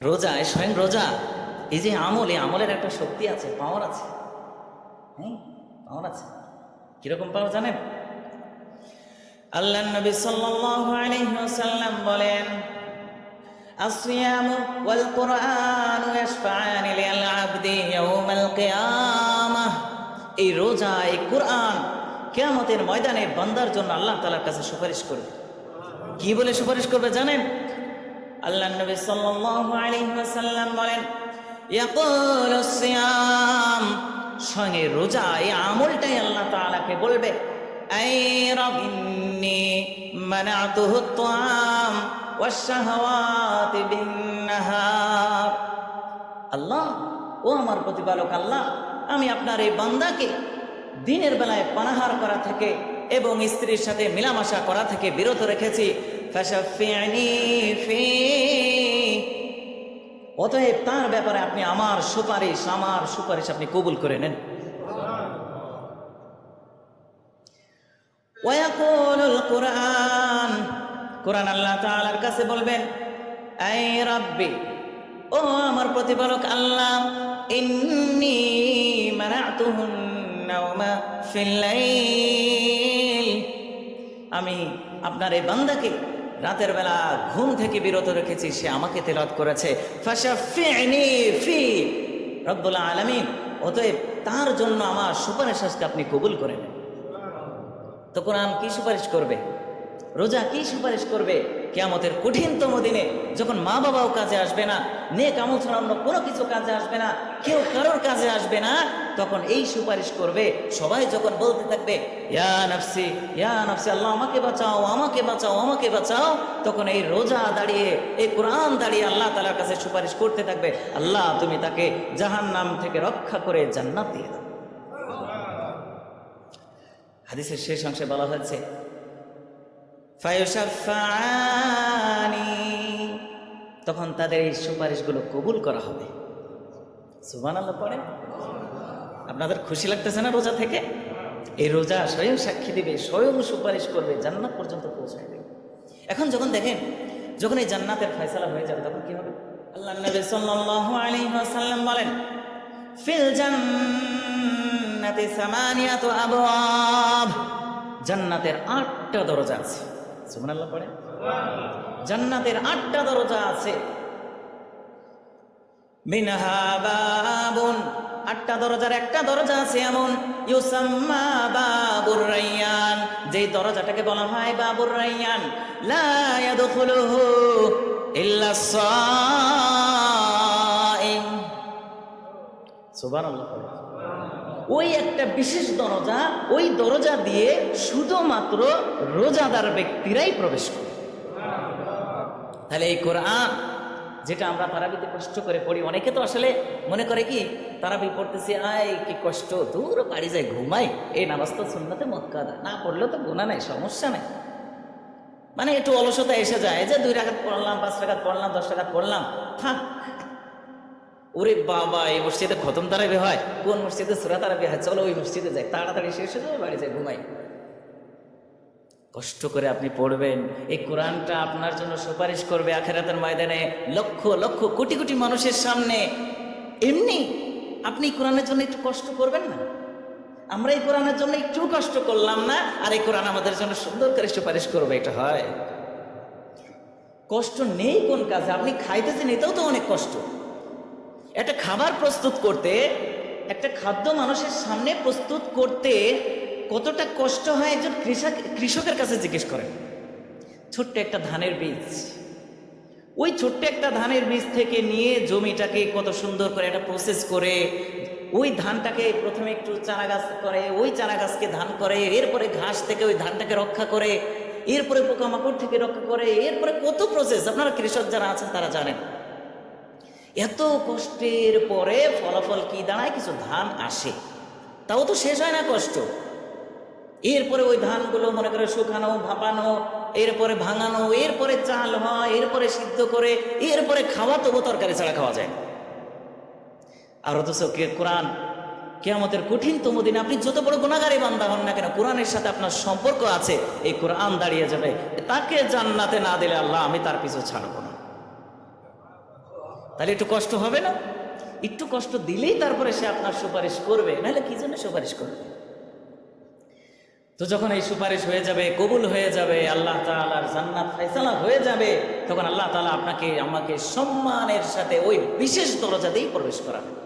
রোজা এই স্বয়ং রোজা এই যে আমল এই আমলের একটা শক্তি আছে পাওয়ার আছে হ্যাঁ পাওয়ার আছে কিরকম পাওয়ার জানেন আল্লাহ নবী সাল্লাল্লাহু আলাইহি ওয়াসাল্লাম বলেন الصيام والقرآن يشفعان للعبد يوم القيامة এই রোজা এই কোরআন কেয়ামতের ময়দানে বান্দার জন্য আল্লাহ তালার কাছে সুপারিশ করবে কি বলে সুপারিশ করবে জানেন আল্লাহ নবী সাল্লাল্লাহু আলাইহি ওয়াসাল্লাম বলেন, ইয়াকুলু সিয়াম সঙ্গে রোজা, এই আমলটাই আল্লাহ তাআলাকে বলবে, আই রাবিন্নি মানাতুহু আত-তাম ওয়াশ-শাহাওয়াতি বিন-নাহার আল্লাহ, ও আমার প্রতিপালক আল্লাহ, আমি আপনার এই বান্দাকে দিনের বেলায় পানাহার করা থেকে এবং স্ত্রীর সাথে মিলামেশা করা থেকে বিরত রেখেছি অতএব তার ব্যাপারে আপনি আমার সুপারিশ আমার সুপারিশ আপনি কবুল করে নেন। কোরআন কোরআন আল্লাহ তাআলার কাছে বলবেন, আই রাব্বি, ও আমার প্রতিপালক আল্লাহ, ইন্নি মানাতুহুন নাওমা ফিল লাইল। আমি আপনার এই বান্দাকে রাতের বেলা ঘুম থেকে বিরত রেখেছি, সে আমাকে তেলাওয়াত করেছে, ফাশাফি'নি ফি রব্বুল আলামিন। অতএব তার জন্য আমার সুপারিশ আজকে আপনি কবুল করে নেন। তো কোরআন কি সুপারিশ করবে? রোজা কি সুপারিশ করবে? কেয়ামতের কঠিনতম দিনে যখন মা বাবাও কাজে আসবে না, নেক আমল ছাড়া অন্য কোনো কিছু কাজে আসবে না, কেউ কারোর কাজে আসবে না তখন এই সুপারিশ করবে। সবাই যখন বলতে থাকবে নাফসি নাফসি, আল্লাহ আমাকে বাঁচাও আমাকে বাঁচাও আমাকে বাঁচাও, তখন এই রোজা দাঁড়িয়ে, এই কোরআন দাঁড়িয়ে আল্লাহ তালার কাছে সুপারিশ করতে থাকবে। আল্লাহ, তুমি তাকে জাহান নাম থেকে রক্ষা করে জান্নাত দিয়ে দাও। হাদিসের শেষ অংশে বলা হয়েছে তখন তাদের এই সুপারিশগুলো কবুল করা হবে। সুবান আল্লাহ পড়ে আপনাদের খুশি লাগতেছে না রোজা থেকে? এই রোজা স্বয়ং সাক্ষী দিবে, স্বয়ং সুপারিশ করবে, জান্নাত পর্যন্ত পৌঁছায় দেবে। এখন যখন দেখেন, যখন এই জান্নাতের ফয়সালা হয়ে যাবে, তখন কি হবে? আল্লাহ নবী সাল্লাল্লাহু আলাইহি ওয়াসাল্লাম বলেন, ফিল জান্নাতি সামানিয়াতু আবওয়াব। জান্নাতের আটটা দরজা আছে। সুবহানাল্লাহ পড়ে। জান্নাতের আটটা দরজা আছে। মিনহা বাবুন আটটা দরজার একটা দরজা আছে এমন। ইউসাম্মা বাবুর রাইয়ান। যেই দরজাটাকে বলা হয় বাবুর রাইয়ান। লা ইয়াদখুলুহু ইল্লা সাইম। সুবহানাল্লাহ ওই একটা বিশেষ দরজা, ওই দরজা দিয়ে শুধুমাত্র রোজাদার ব্যক্তিরাই প্রবেশ করে। তাহলে এই কোরআন যেটা আমরা তারাবিতে কষ্ট করে পড়ি। অনেকে তো আসলে মনে করে কি, তারাবি পড়তেছি, আয়, কি কষ্ট, দূর বাড়ি যায় ঘুমাই। এই নামাজ তো সুন্নতে মক্কাদা। না পড়লেও তো গুণা নাই, সমস্যা নাই। মানে একটু অলসতা এসে যায় যে দুই রাখাত পড়লাম, পাঁচ রাখাত পড়লাম, দশ রাখাত পড়লাম, থাক। ওরে বাবা, এই মসজিদে খতম তারাবি হয়? কোন মসজিদে সুরা তারাবি হয়? চলো ওই মসজিদে যাই, তাড়াতাড়ি শেষ হয়ে যাবে, বাড়ি যাই, ঘুমাই। কষ্ট করে আপনি পড়বেন। এই কোরআনটা আপনার জন্য সুপারিশ করবে আখেরাতের ময়দানে লক্ষ লক্ষ, কোটি কোটি মানুষের সামনে। এমনি আপনি কোরআনের জন্য একটু কষ্ট করবেন না? আমরা এই কোরআনের জন্য একটু কষ্ট করলাম না? আর এই কোরআন আমাদের জন্য সুন্দর করে সুপারিশ করবে, এটা হয়। কষ্ট নেই কোন কাজে? আপনি খাইতেছেন, এটাও তো অনেক কষ্ট। একটা খাবার প্রস্তুত করতে, একটা খাদ্য মানুষের সামনে প্রস্তুত করতে কতটা কষ্ট হয় একজন কৃষক, কৃষকের কাছে জিজ্ঞেস করেন। ছোট্ট একটা ধানের বীজ। ওই ছোট্ট একটা ধানের বীজ থেকে নিয়ে জমিটাকে কত সুন্দর করে একটা প্রসেস করে, ওই ধানটাকে প্রথমে একটু চারা গাছ করে, ওই চারা গাছকে ধান করে, এরপরে ঘাস থেকে ওই ধানটাকে রক্ষা করে, এরপরে পোকামাকড় থেকে রক্ষা করে, এরপরে কত প্রসেস আপনারা কৃষক যারা আছেন তারা জানেন। এত কষ্টের পরে ফলাফল কি? দাঁড়ায় কিছু ধান আসে। তাও তো শেষ হয় না কষ্ট। এরপরে ওই ধানগুলো মনে করে শুকানো, ভাপানো, এরপরে ভাঙানো, এরপরে চাল হয়, এরপরে সিদ্ধ করে, এরপরে খাওয়া তবু তরকারি ছাড়া খাওয়া যায় আর অথচ কে কোরআন কেয়ামতের কঠিনতম দিনে আপনি যত বড় গুণাগারী বান্দা হন না কেন, কোরআনের সাথে আপনার সম্পর্ক আছে, এই কোরআন দাঁড়িয়ে যাবে। তাকে জান্নাতে না দিলে আল্লাহ আমি তার পিছু ছাড়বো না। তাহলে একটু কষ্ট হবে না? একটু কষ্ট দিলেই তারপরে সে আপনার সুপারিশ করবে, নাহলে কি জন্য সুপারিশ করবে? তো যখন এই সুপারিশ হয়ে যাবে, কবুল হয়ে যাবে, আল্লাহ তালার জান্নাত ফাইসালা হয়ে যাবে, তখন আল্লাহ তালা আপনাকে, আমাকে সম্মানের সাথে ওই বিশেষ দরজাতেই প্রবেশ করাবে